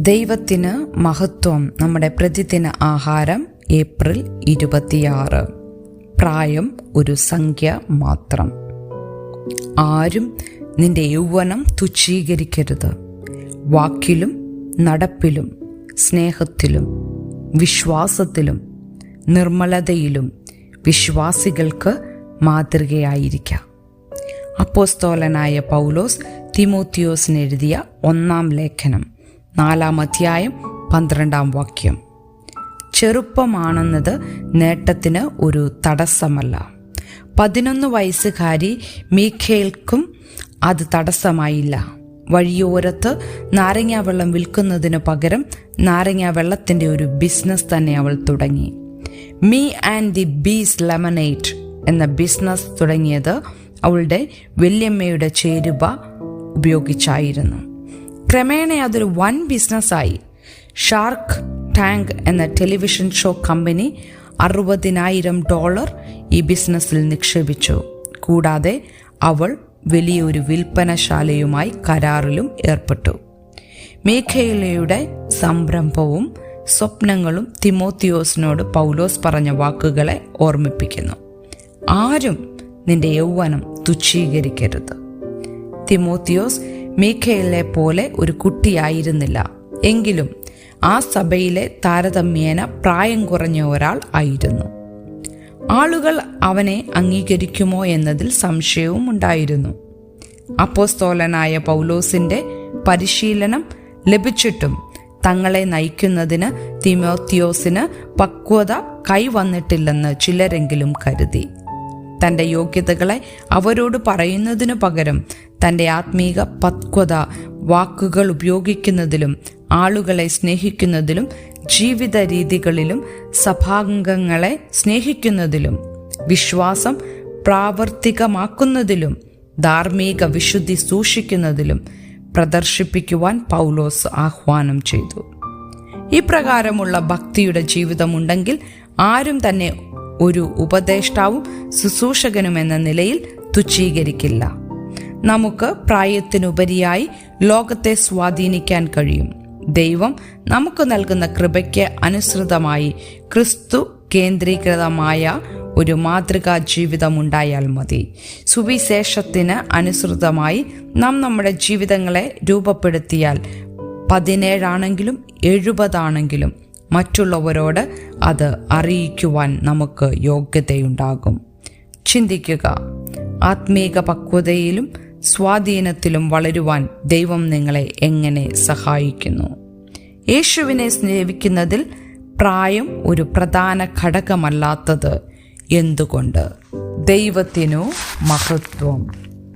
ദൈവത്തിന് മഹത്വം. നമ്മുടെ പ്രതിദിന ആഹാരം ഏപ്രിൽ ഇരുപത്തിയാറ്. പ്രായം ഒരു സംഖ്യ മാത്രം. ആരും നിന്റെ യൗവനം തുച്ഛീകരിക്കരുത്. വാക്കിലും നടപ്പിലും സ്നേഹത്തിലും വിശ്വാസത്തിലും നിർമ്മലതയിലും വിശ്വാസികൾക്ക് മാതൃകയായിരിക്കാം. അപ്പോസ്തോലനായ പൗലോസ് തിമോത്തിയോസിന് എഴുതിയ ഒന്നാം ലേഖനം. നാലാം അധ്യായം പന്ത്രണ്ടാം വാക്യം. ചെറുപ്പമാണെന്നത് നേട്ടത്തിന് ഒരു തടസ്സമല്ല. പതിനൊന്ന് വയസ്സുകാരി മീഖേൽക്കും അത് തടസ്സമായില്ല. വഴിയോരത്ത് നാരങ്ങ വെള്ളം വിൽക്കുന്നതിന് പകരം നാരങ്ങ വെള്ളത്തിന്റെ ഒരു ബിസിനസ് തന്നെ അവൾ തുടങ്ങി. Me and the bees lemonade എന്ന ബിസിനസ് തുടങ്ങിയത് അവളുടെ വല്യമ്മയുടെ ചേരുവ ഉപയോഗിച്ചായിരുന്നു. ക്രമേണ അതൊരു വൻ ബിസിനസ്സായി. ഷാർക്ക് ടാങ്ക് എന്ന ടെലിവിഷൻ ഷോ കമ്പനി അറുപതിനായിരം ഡോളർ ഈ ബിസിനസ്സിൽ നിക്ഷേപിച്ചു. കൂടാതെ അവൾ വലിയൊരു വിൽപ്പനശാലയുമായി കരാറിലും ഏർപ്പെട്ടു. മേഖലയുടെ സംരംഭവും സ്വപ്നങ്ങളും തിമോത്തിയോസിനോട് പൗലോസ് പറഞ്ഞ വാക്കുകളെ ഓർമ്മിപ്പിക്കുന്നു. ആരും നിന്റെ യൗവനം തുച്ഛീകരിക്കരുത്. തിമോത്തിയോസ് മീഖയിലെ പോലെ ഒരു കുട്ടിയായിരുന്നില്ല. എങ്കിലും ആ സഭയിലെ താരതമ്യേന പ്രായം കുറഞ്ഞ ഒരാൾ ആയിരുന്നു. ആളുകൾ അവനെ അംഗീകരിക്കുമോ എന്നതിൽ സംശയവും ഉണ്ടായിരുന്നു. അപ്പോസ്തോലനായ പൗലോസിന്റെ പരിശീലനം ലഭിച്ചിട്ടും തങ്ങളെ നയിക്കുന്നതിന് തിമോത്തിയോസിന് പക്വത കൈവന്നിട്ടില്ലെന്ന് ചിലരെങ്കിലും കരുതി. തന്റെ യോഗ്യതകളെ അവരോട് പറയുന്നതിനു പകരം തന്റെ ആത്മീക പക്വത വാക്കുകൾ ഉപയോഗിക്കുന്നതിലും ആളുകളെ സ്നേഹിക്കുന്നതിലും ജീവിത രീതികളിലും സഭാംഗങ്ങളെ സ്നേഹിക്കുന്നതിലും വിശ്വാസം പ്രാവർത്തികമാക്കുന്നതിലും ധാർമ്മിക വിശുദ്ധി സൂക്ഷിക്കുന്നതിലും പ്രദർശിപ്പിക്കുവാൻ പൗലോസ് ആഹ്വാനം ചെയ്തു. ഇപ്രകാരമുള്ള ഭക്തിയുടെ ജീവിതമുണ്ടെങ്കിൽ ആരും തന്നെ ഒരു ഉപദേഷ്ടാവും ശുശ്രൂഷകനും എന്ന നിലയിൽ തുച്ഛീകരിക്കില്ല. നമുക്ക് പ്രായത്തിനുപരിയായി ലോകത്തെ സ്വാധീനിക്കാൻ കഴിയും. ദൈവം നമുക്ക് നൽകുന്ന കൃപയ്ക്ക് അനുസൃതമായി ക്രിസ്തു കേന്ദ്രീകൃതമായ ഒരു മാതൃകാ ജീവിതം ഉണ്ടായാൽ മതി. സുവിശേഷത്തിന് അനുസൃതമായി നാം നമ്മുടെ ജീവിതങ്ങളെ രൂപപ്പെടുത്തിയാൽ പതിനേഴാണെങ്കിലും എഴുപതാണെങ്കിലും മറ്റുള്ളവരോട് അത് അറിയിക്കുവാൻ നമുക്ക് യോഗ്യതയുണ്ടാകും. ചിന്തിക്കുക. ആത്മീക പക്വതയിലും സ്വാധീനത്തിലും വളരുവാൻ ദൈവം നിങ്ങളെ എങ്ങനെ സഹായിക്കുന്നു? യേശുവിനെ സ്നേഹിക്കുന്നതിൽ പ്രായം ഒരു പ്രധാന ഘടകമല്ലാത്തത് എന്തുകൊണ്ട്? ദൈവത്തിനു മഹത്വം.